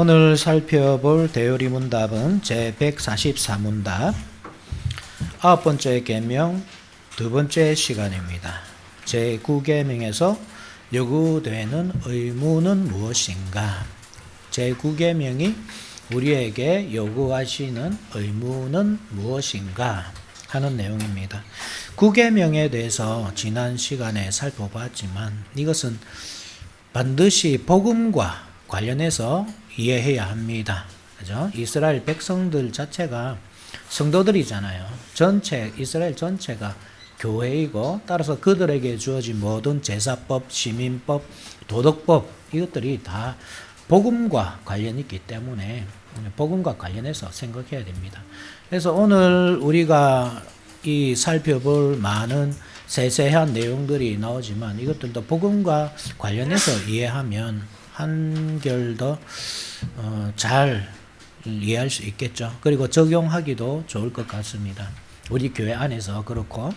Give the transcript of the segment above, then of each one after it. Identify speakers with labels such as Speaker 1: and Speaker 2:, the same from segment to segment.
Speaker 1: 오늘 살펴볼 대요리 문답은 제144 문답 아홉 번째 계명 두 번째 시간입니다. 제9계명에서 요구되는 의무는 무엇인가? 제9계명이 우리에게 요구하시는 의무는 무엇인가? 하는 내용입니다. 9계명에 대해서 지난 시간에 살펴봤지만 이것은 반드시 복음과 관련해서 이해해야 합니다. 그죠? 이스라엘 백성들 자체가 성도들이잖아요. 전체 이스라엘 전체가 교회이고 따라서 그들에게 주어진 모든 제사법, 시민법, 도덕법 이것들이 다 복음과 관련이 있기 때문에 복음과 관련해서 생각해야 됩니다. 그래서 오늘 우리가 이 살펴볼 많은 세세한 내용들이 나오지만 이것들도 복음과 관련해서 이해하면 한결 더잘 이해할 수 있겠죠. 그리고 적용하기도 좋을 것 같습니다. 우리 교회 안에서 그렇고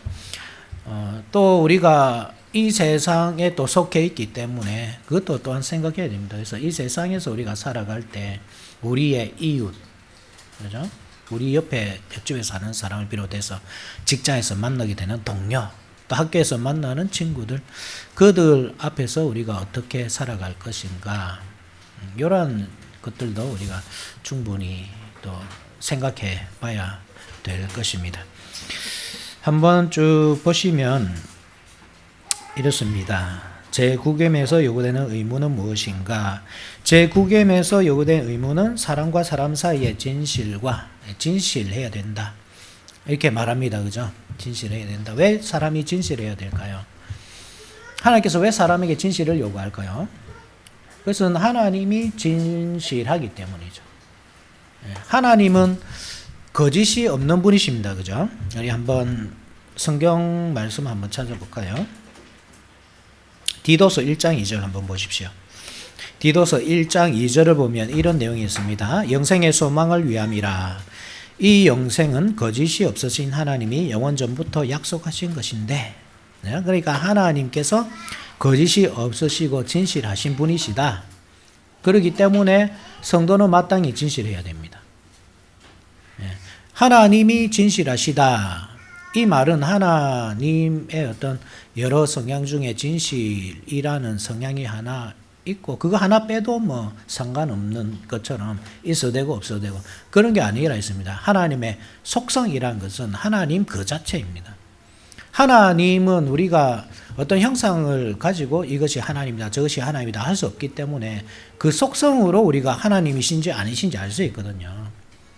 Speaker 1: 어, 또 우리가 이 세상에 또 속해 있기 때문에 그것도 또한 생각해야 됩니다. 그래서 이 세상에서 우리가 살아갈 때 우리의 이웃, 그죠? 우리 옆에 옆집에 사는 사람을 비롯해서 직장에서 만나게 되는 동료, 또 학교에서 만나는 친구들, 그들 앞에서 우리가 어떻게 살아갈 것인가, 이런 것들도 우리가 충분히 또 생각해 봐야 될 것입니다. 한번 쭉 보시면 이렇습니다. 제9계명에서 요구되는 의무는 무엇인가? 제9계명에서 요구된 의무는 사람과 사람 사이의 진실과 진실해야 된다. 이렇게 말합니다. 그죠? 진실해야 된다. 왜 사람이 진실해야 될까요? 하나님께서 왜 사람에게 진실을 요구할까요? 그것은 하나님이 진실하기 때문이죠. 예, 하나님은 거짓이 없는 분이십니다. 그죠? 우리 한번 성경 말씀 한번 찾아볼까요? 디도서 1장 2절 한번 보십시오. 디도서 1장 2절을 보면 이런 내용이 있습니다. 영생의 소망을 위함이라. 이 영생은 거짓이 없으신 하나님이 영원 전부터 약속하신 것인데, 네, 그러니까 하나님께서 거짓이 없으시고 진실하신 분이시다. 그렇기 때문에 성도는 마땅히 진실해야 됩니다. 네, 하나님이 진실하시다. 이 말은 하나님의 어떤 여러 성향 중에 진실이라는 성향이 하나 있고 그거 하나 빼도 뭐 상관없는 것처럼 있어도 되고 없어도 되고 그런 게 아니라 있습니다. 하나님의 속성이란 것은 하나님 그 자체입니다. 하나님은 우리가 어떤 형상을 가지고 이것이 하나님이다, 저것이 하나님이다 할 수 없기 때문에 그 속성으로 우리가 하나님이신지 아니신지 알 수 있거든요.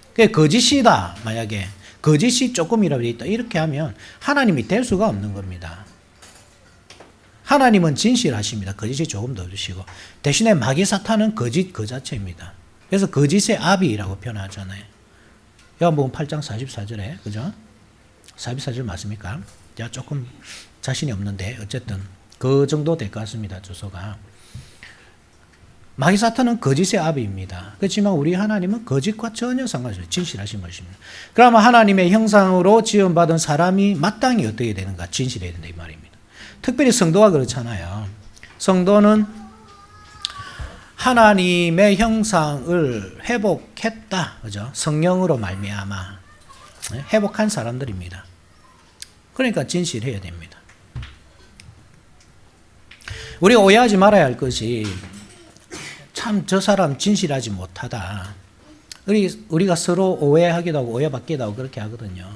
Speaker 1: 그게 거짓이다, 만약에. 거짓이 조금이라도 있다. 이렇게 하면 하나님이 될 수가 없는 겁니다. 하나님은 진실하십니다. 거짓이 조금 더 주시고. 대신에 마귀 사탄은 거짓 그 자체입니다. 그래서 거짓의 아비라고 표현하잖아요. 요한복음 8장 44절에, 그죠? 44절 맞습니까? 제가 조금 자신이 없는데, 어쨌든 그 정도 될 것 같습니다. 주소가. 마귀 사탄은 거짓의 아비입니다. 그렇지만 우리 하나님은 거짓과 전혀 상관없어요. 진실하신 분이십니다. 그러면 하나님의 형상으로 지원받은 사람이 마땅히 어떻게 되는가? 진실해야 된다 이 말입니다. 특별히 성도가 그렇잖아요. 성도는 하나님의 형상을 회복했다. 그죠? 성령으로 말미암아 회복한 사람들입니다. 그러니까 진실해야 됩니다. 우리가 오해하지 말아야 할 것이 참 저 사람 진실하지 못하다. 우리, 우리가 서로 오해하기도 하고 오해받기도 하고 그렇게 하거든요.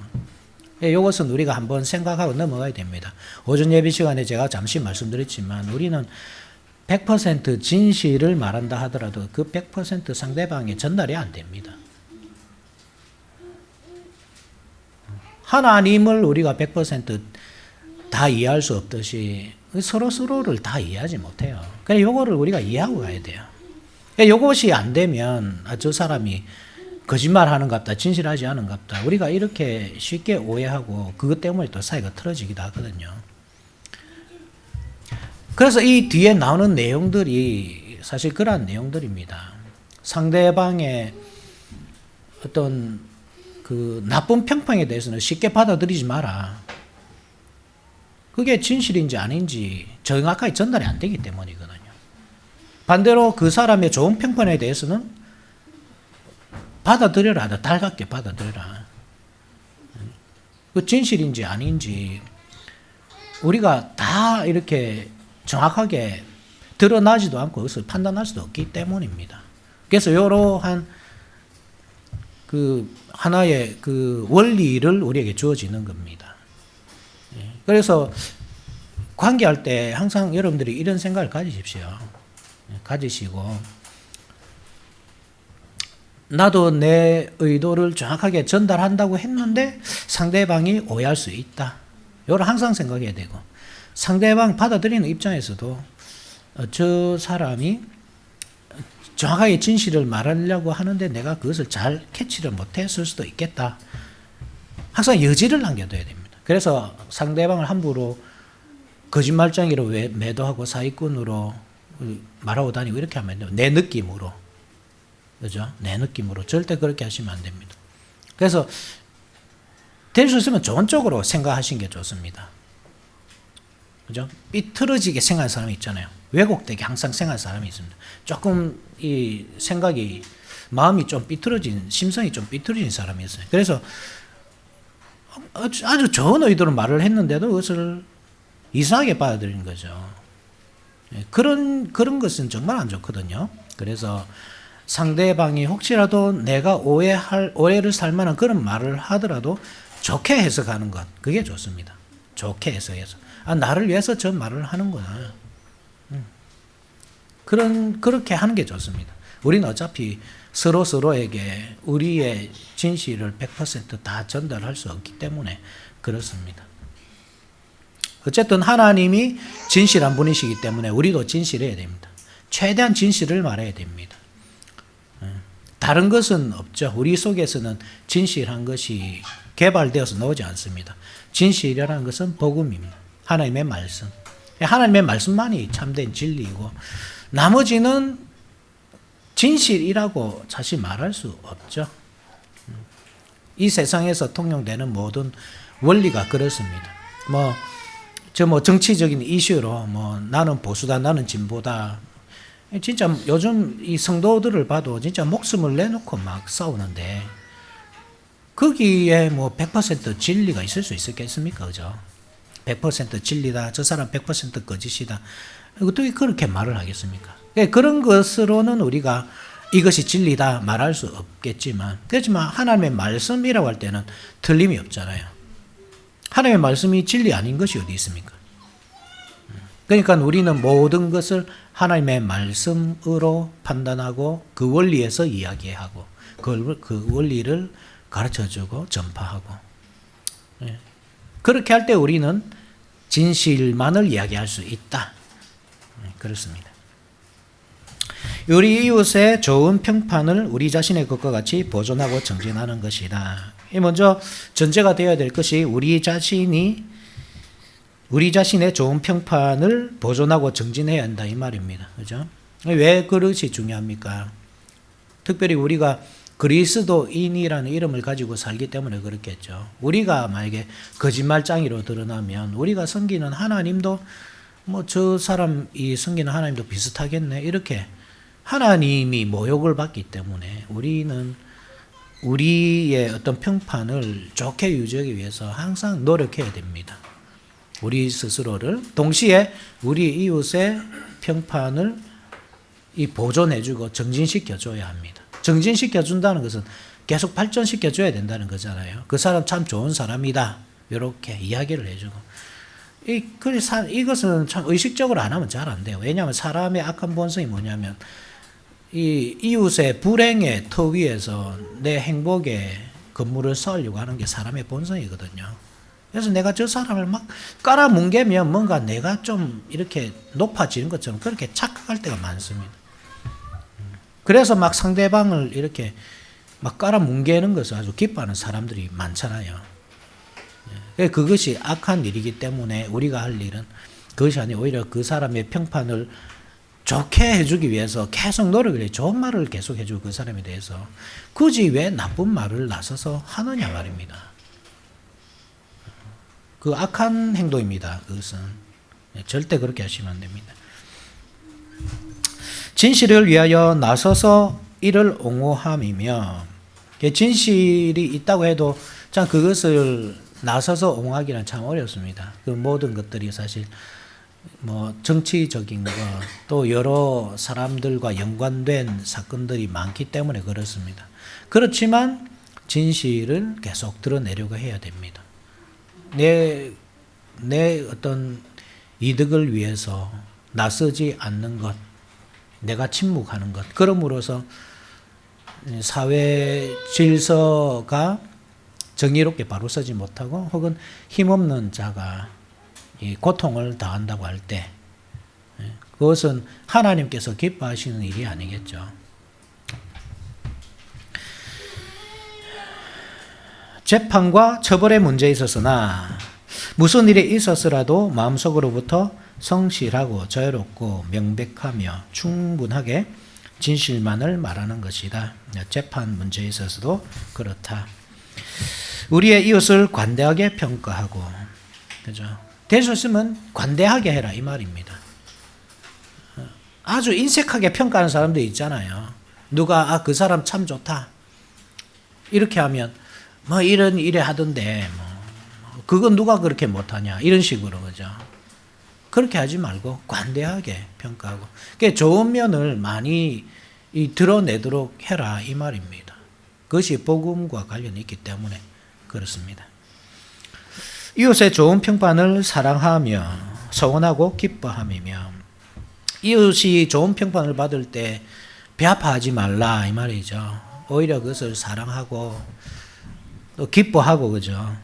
Speaker 1: 이것은 우리가 한번 생각하고 넘어가야 됩니다. 오전 예배 시간에 제가 잠시 말씀드렸지만 우리는 100% 진실을 말한다 하더라도 그 100% 상대방에 전달이 안 됩니다. 하나님을 우리가 100%다 이해할 수 없듯이 서로 서로를 다 이해하지 못해요. 그래 요거를 우리가 이해하고 가야 돼요. 요것이 안 되면 아, 저 사람이 거짓말하는 것 같다, 진실하지 않은 것 같다. 우리가 이렇게 쉽게 오해하고 그것 때문에 또 사이가 틀어지기도 하거든요. 그래서 이 뒤에 나오는 내용들이 사실 그러한 내용들입니다. 상대방의 어떤 그 나쁜 평판에 대해서는 쉽게 받아들이지 마라. 그게 진실인지 아닌지 정확하게 전달이 안 되기 때문이거든요. 반대로 그 사람의 좋은 평판에 대해서는 받아들여라. 달갑게 받아들여라. 그 진실인지 아닌지 우리가 다 이렇게 정확하게 드러나지도 않고 그것을 판단할 수도 없기 때문입니다. 그래서 이러한 그 하나의 그 원리를 우리에게 주어지는 겁니다. 예. 그래서 관계할 때 항상 여러분들이 이런 생각을 가지십시오. 예, 가지시고 나도 내 의도를 정확하게 전달한다고 했는데 상대방이 오해할 수 있다. 이걸 항상 생각해야 되고 상대방 받아들이는 입장에서도 어, 저 사람이 정확하게 진실을 말하려고 하는데 내가 그것을 잘 캐치를 못했을 수도 있겠다. 항상 여지를 남겨둬야 됩니다. 그래서 상대방을 함부로 거짓말쟁이로 왜- 매도하고 사기꾼으로 말하고 다니고 이렇게 하면. 내 느낌으로. 그죠? 내 느낌으로. 절대 그렇게 하시면 안 됩니다. 그래서 될 수 있으면 좋은 쪽으로 생각하시는 게 좋습니다. 그죠? 삐뚤어지게 생각하는 사람이 있잖아요. 왜곡되게 항상 생각하는 사람이 있습니다. 조금 이 생각이 마음이 좀 삐뚤어진 심성이 좀 삐뚤어진 사람이 있어요. 그래서 아주, 아주 좋은 의도로 말을 했는데도 그것을 이상하게 받아들이는 거죠. 예, 그런 그런 것은 정말 안 좋거든요. 그래서 상대방이 혹시라도 내가 오해할 오해를 살 만한 그런 말을 하더라도 좋게 해석하는 것 그게 좋습니다. 좋게 해석해서 아 나를 위해서 저 말을 하는구나. 음. 그런 그렇게 하는 게 좋습니다. 우리는 어차피 서로 서로에게 우리의 진실을 100%다 전달할 수 없기 때문에 그렇습니다. 어쨌든 하나님이 진실한 분이시기 때문에 우리도 진실해야 됩니다. 최대한 진실을 말해야 됩니다. 예. 다른 것은 없죠. 우리 속에서는 진실한 것이 개발되어서 나오지 않습니다. 진실이라는 것은 복음입니다. 하나님의 말씀. 하나님의 말씀만이 참된 진리이고 나머지는 진실이라고 사실 말할 수 없죠. 음. 이 세상에서 통용되는 모든 원리가 그렇습니다. 뭐, 저 뭐 정치적인 이슈로 뭐 나는 보수다, 나는 진보다. 진짜 요즘 이 성도들을 봐도 진짜 목숨을 내놓고 막 싸우는데 거기에 뭐 100% 진리가 있을 수 있었겠습니까? 그죠? 100% 진리다. 저 사람 100% 거짓이다. 어떻게 그렇게 말을 하겠습니까? 그러니까 그런 것으로는 우리가 이것이 진리다 말할 수 없겠지만, 그렇지만 하나님의 말씀이라고 할 때는 틀림이 없잖아요. 하나님의 말씀이 진리 아닌 것이 어디 있습니까? 그러니까 우리는 모든 것을 하나님의 말씀으로 판단하고 그 원리에서 이야기하고 그, 그 원리를 가르쳐 주고 전파하고 예. 그렇게 할 때 우리는 진실만을 이야기할 수 있다. 예, 그렇습니다. 우리 이웃의 좋은 평판을 우리 자신의 것과 같이 보존하고 정진하는 것이다. 이 먼저 전제가 되어야 될 것이 우리 자신이 우리 자신의 좋은 평판을 보존하고 정진해야 한다 이 말입니다. 그죠? 왜 그것이 중요합니까? 특별히 우리가 그리스도인이라는 이름을 가지고 살기 때문에 그렇겠죠. 우리가 만약에 거짓말장이로 드러나면 우리가 섬기는 하나님도 뭐 저 사람이 섬기는 하나님도 비슷하겠네 이렇게 하나님이 모욕을 받기 때문에 우리는 우리의 어떤 평판을 좋게 유지하기 위해서 항상 노력해야 됩니다. 우리 스스로를 동시에 우리 이웃의 평판을 이 보존해주고 정진시켜줘야 합니다. 정진시켜준다는 것은 계속 발전시켜줘야 된다는 거잖아요. 그 사람 참 좋은 사람이다. 이렇게 이야기를 해주고. 이, 그, 사, 이것은 참 의식적으로 안 하면 잘 안 돼요. 왜냐하면 사람의 악한 본성이 뭐냐면, 이 이웃의 불행의 터 위에서 내 행복의 건물을 쌓으려고 하는 게 사람의 본성이거든요. 그래서 내가 저 사람을 막 깔아뭉개면 뭔가 내가 좀 이렇게 높아지는 것처럼 그렇게 착각할 때가 많습니다. 그래서 막 상대방을 이렇게 막 깔아뭉개는 것을 아주 기뻐하는 사람들이 많잖아요. 예. 그것이 악한 일이기 때문에 우리가 할 일은 그것이 아니고 오히려 그 사람의 평판을 좋게 해주기 위해서 계속 노력을 해. 좋은 말을 계속 해주고 그 사람에 대해서. 굳이 왜 나쁜 말을 나서서 하느냐 말입니다. 그 악한 행동입니다. 그것은. 예, 절대 그렇게 하시면 안 됩니다. 진실을 위하여 나서서 이를 옹호함이며 그 진실이 있다고 해도 참 그것을 나서서 옹호하기는 참 어렵습니다. 그 모든 것들이 사실 뭐 정치적인 거또 여러 사람들과 연관된 사건들이 많기 때문에 그렇습니다. 그렇지만 진실을 계속 드러내려고 해야 됩니다. 내, 내 어떤 이득을 위해서 나서지 않는 것, 내가 침묵하는 것, 그럼으로써 사회 질서가 정의롭게 바로 서지 못하고 혹은 힘없는 자가 이 고통을 당한다고 할 때 그것은 하나님께서 기뻐하시는 일이 아니겠죠. 재판과 처벌의 문제에 있어서나 무슨 일이 있었으라도 마음속으로부터 성실하고 자유롭고 명백하며 충분하게 진실만을 말하는 것이다. 재판 문제에 있어서도 그렇다. 우리의 이웃을 관대하게 평가하고, 그죠? 되셨으면 관대하게 해라 이 말입니다. 아주 인색하게 평가하는 사람도 있잖아요. 누가 아 그 사람 참 좋다 이렇게 하면 뭐 이런 일에 하던데 뭐 그건 누가 그렇게 못하냐 이런 식으로 그죠. 그렇게 하지 말고 관대하게 평가하고 그 좋은 면을 많이 이 드러내도록 해라 이 말입니다. 그것이 복음과 관련이 있기 때문에 그렇습니다. 이웃의 좋은 평판을 사랑하며 소원하고 기뻐함이며 이웃이 좋은 평판을 받을 때 배아파하지 말라 이 말이죠. 오히려 그것을 사랑하고 또 기뻐하고 그죠.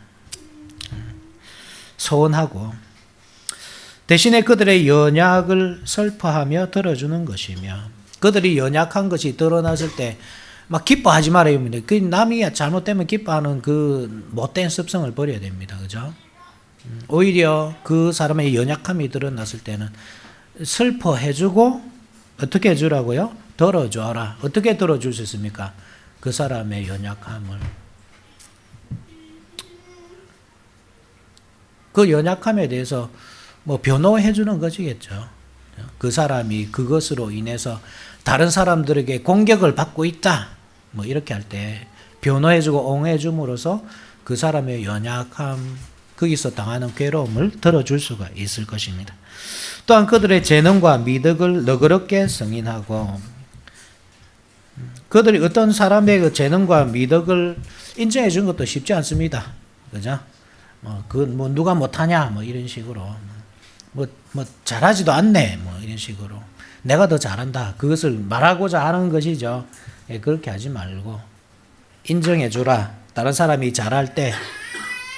Speaker 1: 소원하고 대신에 그들의 연약을 슬퍼하며 들어주는 것이며 그들이 연약한 것이 드러났을 때 막 기뻐하지 말아야 됩니다. 그 남이 잘못되면 기뻐하는 그 못된 습성을 버려야 됩니다. 그죠? 음, 오히려 그 사람의 연약함이 드러났을 때는 슬퍼해주고 어떻게 해주라고요? 덜어줘라. 어떻게 덜어줄 수 있습니까? 그 사람의 연약함을. 그 연약함에 대해서 뭐 변호해 주는 것이겠죠. 그 사람이 그것으로 인해서 다른 사람들에게 공격을 받고 있다. 뭐 이렇게 할 때 변호해 주고 옹해 줌으로써 그 사람의 연약함, 거기서 당하는 괴로움을 들어줄 수가 있을 것입니다. 또한 그들의 재능과 미덕을 너그럽게 승인하고 그들이 어떤 사람의 그 재능과 미덕을 인정해 준 것도 쉽지 않습니다. 그죠? 뭐, 그, 뭐, 누가 못하냐, 뭐, 이런 식으로. 뭐, 뭐, 잘하지도 않네, 뭐, 이런 식으로. 내가 더 잘한다. 그것을 말하고자 하는 것이죠. 예, 그렇게 하지 말고, 인정해 주라. 다른 사람이 잘할 때,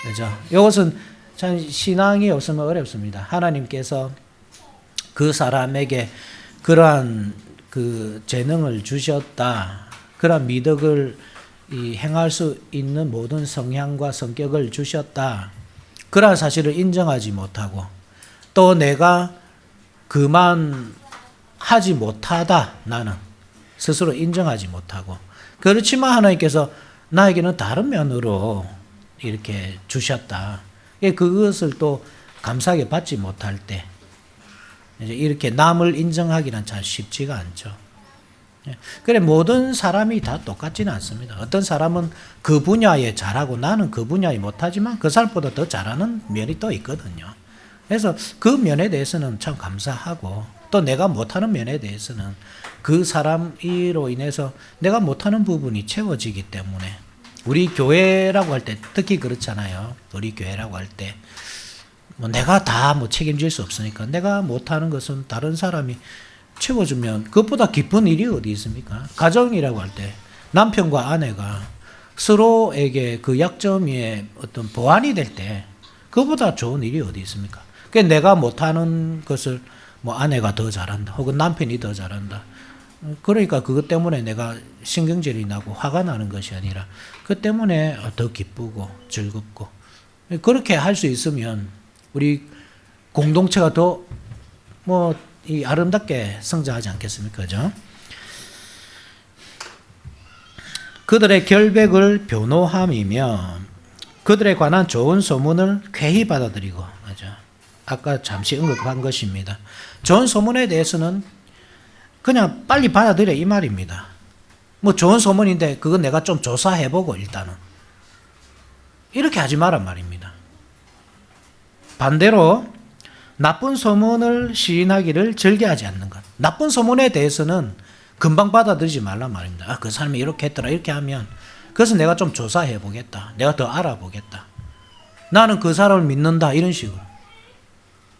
Speaker 1: 그죠? 이것은 참 신앙이 없으면 어렵습니다. 하나님께서 그 사람에게 그러한 그 재능을 주셨다. 그러한 미덕을 이 행할 수 있는 모든 성향과 성격을 주셨다. 그러한 사실을 인정하지 못하고 또 내가 그만 하지 못하다 나는 스스로 인정하지 못하고 그렇지만 하나님께서 나에게는 다른 면으로 이렇게 주셨다. 그것을 또 감사하게 받지 못할 때 이렇게 남을 인정하기는 참 쉽지가 않죠. 예. 그래 모든 사람이 다 똑같지는 않습니다. 어떤 사람은 그 분야에 잘하고 나는 그 분야에 못하지만 그 사람보다 더 잘하는 면이 또 있거든요. 그래서 그 면에 대해서는 참 감사하고 또 내가 못하는 면에 대해서는 그 사람으로 인해서 내가 못하는 부분이 채워지기 때문에 우리 교회라고 할 때 특히 그렇잖아요. 우리 교회라고 할 때. 뭐 내가 다 뭐 책임질 수 없으니까 내가 못하는 것은 다른 사람이 채워주면 그것보다 기쁜 일이 어디 있습니까? 가정이라고 할 때 남편과 아내가 서로에게 그 약점에 어떤 보완이 될 때 그보다 좋은 일이 어디 있습니까? 그 내가 못하는 것을 뭐 아내가 더 잘한다 혹은 남편이 더 잘한다 그러니까 그것 때문에 내가 신경질이 나고 화가 나는 것이 아니라 그 때문에 더 기쁘고 즐겁고 그렇게 할 수 있으면 우리 공동체가 더뭐 이 아름답게 성장하지 않겠습니까? 그죠? 그들의 결백을 변호함이며 그들에 관한 좋은 소문을 쾌히 받아들이고 그죠? 아까 잠시 언급한 것입니다. 좋은 소문에 대해서는 그냥 빨리 받아들여 이 말입니다. 뭐 좋은 소문인데 그거 내가 좀 조사해보고 일단은 이렇게 하지 마란 말입니다. 반대로 나쁜 소문을 시인하기를 즐겨하지 않는 것. 나쁜 소문에 대해서는 금방 받아들이지 말란 말입니다. 아, 그 사람이 이렇게 했더라 이렇게 하면 그래서 내가 좀 조사해 보겠다. 내가 더 알아보겠다. 나는 그 사람을 믿는다 이런 식으로.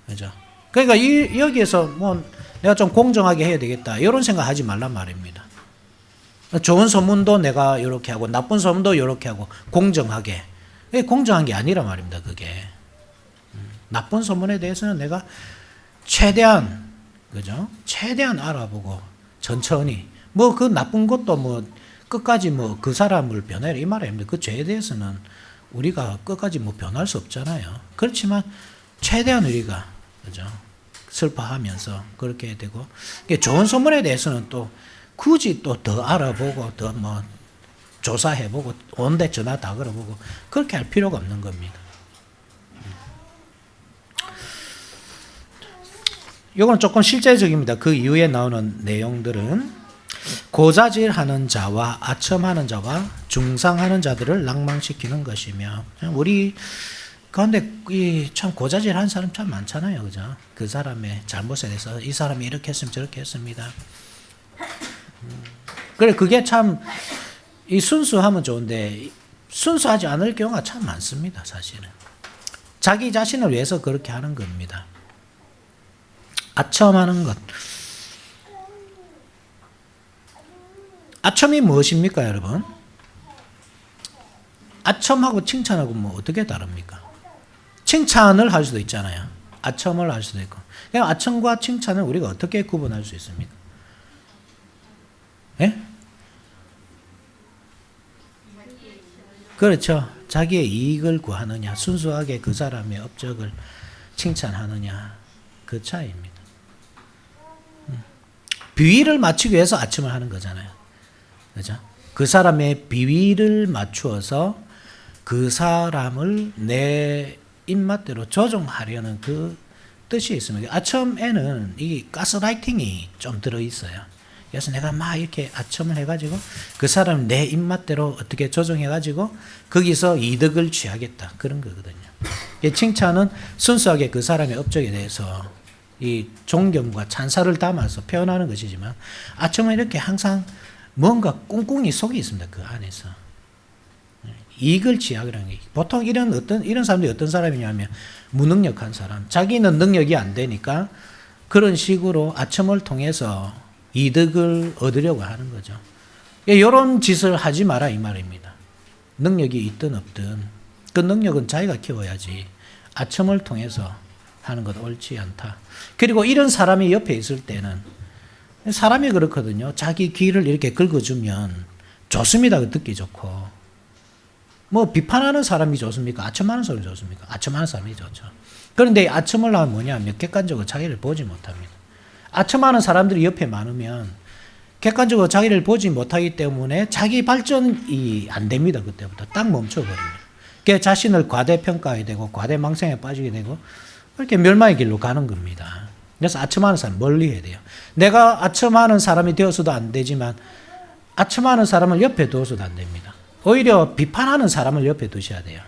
Speaker 1: 그죠? 그러니까 이, 여기에서 뭐 내가 좀 공정하게 해야 되겠다 이런 생각 하지 말란 말입니다. 좋은 소문도 내가 이렇게 하고 나쁜 소문도 이렇게 하고 공정하게. 공정한 게 아니라 말입니다. 그게. 음, 나쁜 소문에 대해서는 내가 최대한 그죠? 최대한 알아보고 천천히 뭐 그 나쁜 것도 뭐 끝까지 뭐 그 사람을 변해라 이 말입니다. 그 죄에 대해서는 우리가 끝까지 뭐 변할 수 없잖아요. 그렇지만 최대한 우리가 그죠? 슬퍼하면서 그렇게 되고 좋은 소문에 대해서는 또 굳이 또 더 알아보고 더 뭐 조사해보고 온데 전화 다 걸어보고 그렇게 할 필요가 없는 겁니다. 이건 조금 실제적입니다. 그 이후에 나오는 내용들은 고자질하는 자와 아첨하는 자와 중상하는 자들을 낭망시키는 것이며 우리 가운데 이 참 고자질하는 사람 참 많잖아요, 그죠? 그 사람의 잘못에 대해서 이 사람이 이렇게 했으면 저렇게 했습니다. 음, 그래 그게 참 이 순수하면 좋은데 순수하지 않을 경우가 참 많습니다, 사실은. 자기 자신을 위해서 그렇게 하는 겁니다. 아첨하는 것. 아첨이 무엇입니까, 여러분? 아첨하고 칭찬하고 뭐 어떻게 다릅니까? 칭찬을 할 수도 있잖아요. 아첨을 할 수도 있고. 그냥 아첨과 칭찬을 우리가 어떻게 구분할 수 있습니까? 예? 그렇죠. 자기의 이익을 구하느냐, 순수하게 그 사람의 업적을 칭찬하느냐, 그 차이입니다. 음. 비위를 맞추기 위해서 아첨을 하는 거잖아요. 그죠? 그 사람의 비위를 맞추어서 그 사람을 내 입맛대로 조종하려는 그 뜻이 있습니다. 아첨에는 이 가스라이팅이 좀 들어 있어요. 그래서 내가 막 이렇게 아첨을 해가지고 그 사람 내 입맛대로 어떻게 조정해가지고 거기서 이득을 취하겠다 그런 거거든요. 칭찬은 순수하게 그 사람의 업적에 대해서 이 존경과 찬사를 담아서 표현하는 것이지만 아첨은 이렇게 항상 뭔가 꿍꿍이 속이 있습니다. 그 안에서. 이익을 취하라는 게 보통 이런 어떤 이런 사람들이 어떤 사람이냐면 무능력한 사람 자기는 능력이 안 되니까 그런 식으로 아첨을 통해서 이득을 얻으려고 하는 거죠. 이런 짓을 하지 마라 이 말입니다. 능력이 있든 없든 그 능력은 자기가 키워야지 아첨을 통해서 하는 것 옳지 않다. 그리고 이런 사람이 옆에 있을 때는 사람이 그렇거든요. 자기 귀를 이렇게 긁어주면 좋습니다. 그 듣기 좋고. 뭐 비판하는 사람이 좋습니까? 아첨하는 사람이 좋습니까? 아첨하는 사람이 좋죠. 그런데 아첨을 하면 뭐냐면 객관적으로 자기를 보지 못합니다. 아첨하는 사람들이 옆에 많으면 객관적으로 자기를 보지 못하기 때문에 자기 발전이 안 됩니다. 그때부터 딱 멈춰버립니다. 그 자신을 과대평가하게 되고 과대망상에 빠지게 되고 이렇게 멸망의 길로 가는 겁니다. 그래서 아첨하는 사람 멀리 해야 돼요. 내가 아첨하는 사람이 되어서도 안 되지만 아첨하는 사람을 옆에 두어서도 안 됩니다. 오히려 비판하는 사람을 옆에 두셔야 돼요.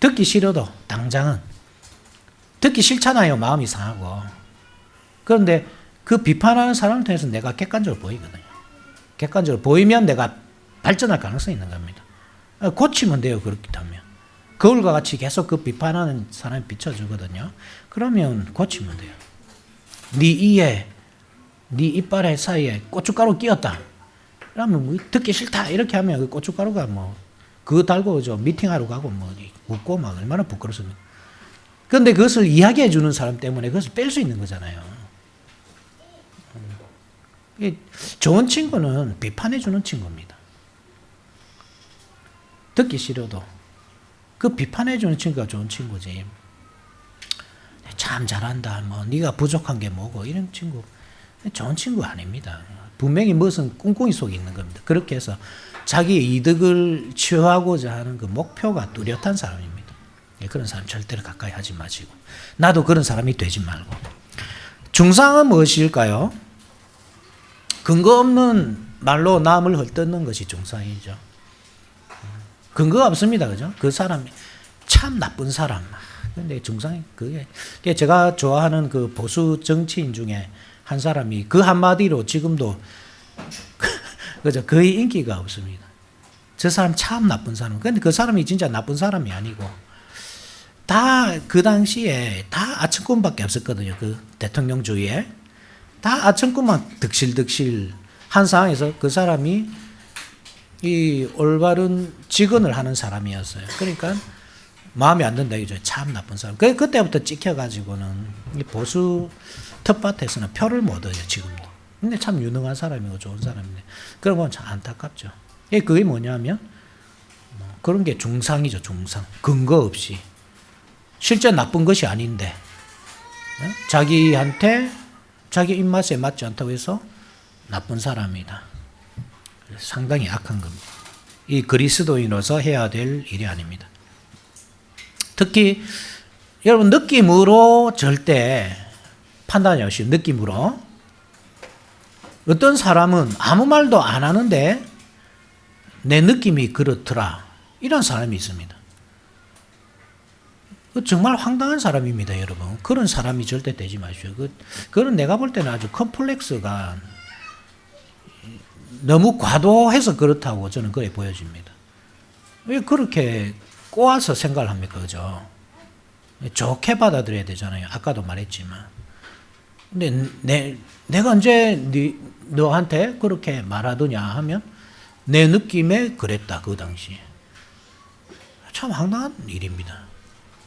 Speaker 1: 듣기 싫어도 당장은 듣기 싫잖아요. 마음이 상하고. 그런데 그 비판하는 사람을 통해서 내가 객관적으로 보이거든요. 객관적으로 보이면 내가 발전할 가능성이 있는 겁니다. 고치면 돼요. 그렇다면. 거울과 같이 계속 그 비판하는 사람이 비춰주거든요. 그러면 고치면 돼요. 네 이에, 네 이빨의 사이에 고춧가루 끼었다. 그러면 뭐 듣기 싫다 이렇게 하면 그 고춧가루가 뭐 그거 달고 저 미팅하러 가고 뭐 웃고 막 얼마나 부끄럽습니까? 그런데 그것을 이야기해 주는 사람 때문에 그것을 뺄 수 있는 거잖아요. 좋은 친구는 비판해 주는 친구입니다. 듣기 싫어도 그 비판해 주는 친구가 좋은 친구지. 참 잘한다. 뭐 네가 부족한 게 뭐고 이런 친구 좋은 친구 아닙니다. 분명히 무슨 꿍꿍이 속에 있는 겁니다. 그렇게 해서 자기 이득을 취하고자 하는 그 목표가 뚜렷한 사람입니다. 예, 그런 사람 절대로 가까이 하지 마시고 나도 그런 사람이 되지 말고 중상은 무엇일까요? 근거 없는 말로 남을 헐뜯는 것이 중상이죠. 근거가 없습니다. 그죠? 그 사람이 참 나쁜 사람. 근데 그게 그게 제가 좋아하는 그 보수 정치인 중에 한 사람이 그 한마디로 지금도 그죠? 거의 인기가 없습니다. 저 사람 참 나쁜 사람. 근데 그 사람이 진짜 나쁜 사람이 아니고 다 그 당시에 다 아청꾼밖에 없었거든요. 그 대통령 주위에 다 아청꾼만 득실득실 한 상황에서 그 사람이 이 올바른 직언을 하는 사람이었어요. 그러니까 마음에 안 든다 이죠. 참 나쁜 사람. 그 그때부터 찍혀가지고는 이 보수 텃밭에서는 표를 못 얻어요 지금도. 근데 참 유능한 사람이고 좋은 사람인데 그런 건 참 안타깝죠. 이 그게 뭐냐면 뭐 그런 게 중상이죠 중상. 근거 없이 실제 나쁜 것이 아닌데 예? 자기한테 자기 입맛에 맞지 않다고 해서 나쁜 사람이다. 상당히 악한 겁니다. 이 그리스도인으로서 해야 될 일이 아닙니다. 특히 여러분 느낌으로 절대 판단이 없이 느낌으로 어떤 사람은 아무 말도 안 하는데 내 느낌이 그렇더라 이런 사람이 있습니다. 그 정말 황당한 사람입니다, 여러분. 그런 사람이 절대 되지 마십시오. 그, 그건 내가 볼 때는 아주 컴플렉스가 너무 과도해서 그렇다고 저는 그래 보여집니다. 왜 그렇게 꼬아서 생각을 합니까? 그죠? 좋게 받아들여야 되잖아요. 아까도 말했지만. 근데 내, 내가 언제 네, 너한테 그렇게 말하더냐 하면 내 느낌에 그랬다. 그 당시에. 참 황당한 일입니다.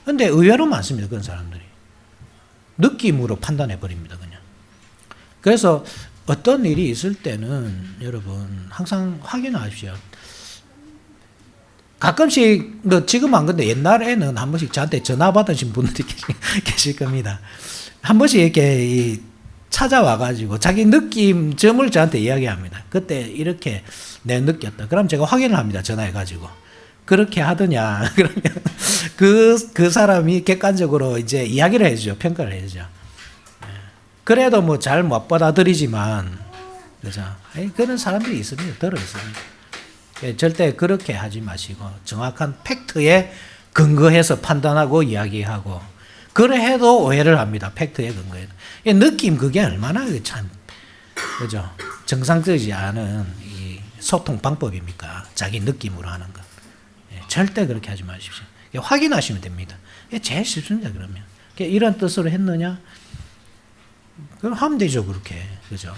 Speaker 1: 근데 의외로 많습니다. 그런 사람들이. 느낌으로 판단해 버립니다. 그냥. 그래서 어떤 일이 있을 때는 여러분 항상 확인하십시오. 가끔씩 뭐 지금 안 근데 옛날에는 한 번씩 저한테 전화 받으신 분들이 계실 겁니다. 한 번씩 이렇게 이 찾아와 가지고 자기 느낌 점을 저한테 이야기합니다. 그때 이렇게 내 느꼈다. 그럼 제가 확인을 합니다. 전화해 가지고. 그렇게 하더냐. 그러면 그, 그 사람이 객관적으로 이제 이야기를 해주죠. 평가를 해주죠. 그래도 뭐 잘 못 받아들이지만, 그죠? 그런 사람들이 있습니다. 들어 있습니다. 예, 절대 그렇게 하지 마시고, 정확한 팩트에 근거해서 판단하고 이야기하고, 그래 해도 오해를 합니다. 팩트에 근거해. 예, 느낌 그게 얼마나 그 참, 그죠? 정상적이지 않은 이 소통 방법입니까? 자기 느낌으로 하는 것. 예, 절대 그렇게 하지 마십시오. 예, 확인하시면 됩니다. 예, 제일 쉽습니다, 그러면. 예, 이런 뜻으로 했느냐? 그럼 하면 되죠, 그렇게. 그죠?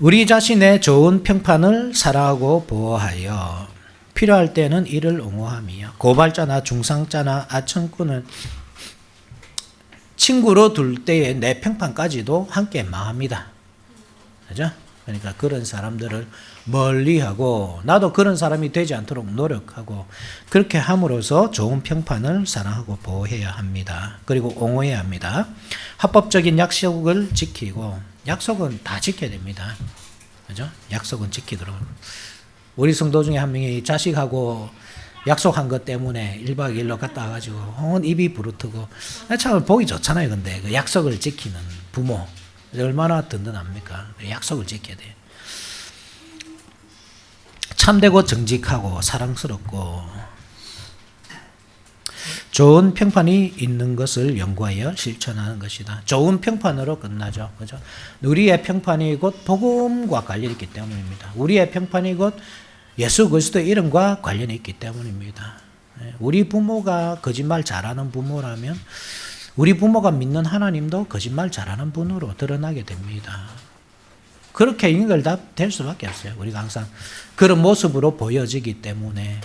Speaker 1: 우리 자신의 좋은 평판을 사랑하고 보호하여 필요할 때는 이를 옹호하며 고발자나 중상자나 아청꾼을 친구로 둘 때의 내 평판까지도 함께 망합니다. 그죠? 그러니까 그런 사람들을 멀리하고 나도 그런 사람이 되지 않도록 노력하고 그렇게 함으로써 좋은 평판을 사랑하고 보호해야 합니다. 그리고 옹호해야 합니다. 합법적인 약속을 지키고 약속은 다 지켜야 됩니다. 그죠? 약속은 지키도록. 우리 성도 중에 한 명이 자식하고 약속한 것 때문에 1박 2일로 갔다 와가지고 온 입이 부르트고 참 보기 좋잖아요. 근데 그 약속을 지키는 부모 얼마나 든든합니까? 약속을 지켜야 돼요. 참되고 정직하고 사랑스럽고 좋은 평판이 있는 것을 연구하여 실천하는 것이다. 좋은 평판으로 끝나죠. 그죠? 우리의 평판이 곧 복음과 관련이 있기 때문입니다. 우리의 평판이 곧 예수 그리스도 이름과 관련이 있기 때문입니다. 예, 우리 부모가 거짓말 잘하는 부모라면 우리 부모가 믿는 하나님도 거짓말 잘하는 분으로 드러나게 됩니다. 그렇게 연결될 수밖에 없어요. 우리가 항상 그런 모습으로 보여지기 때문에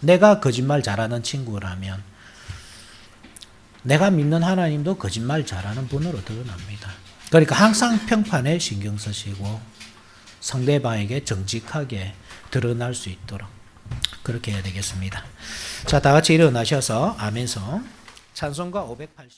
Speaker 1: 내가 거짓말 잘하는 친구라면 내가 믿는 하나님도 거짓말 잘하는 분으로 드러납니다. 그러니까 항상 평판에 신경 쓰시고 상대방에게 정직하게 드러날 수 있도록 그렇게 해야 되겠습니다. 자, 다 같이 일어나셔서 아멘성 찬송가 580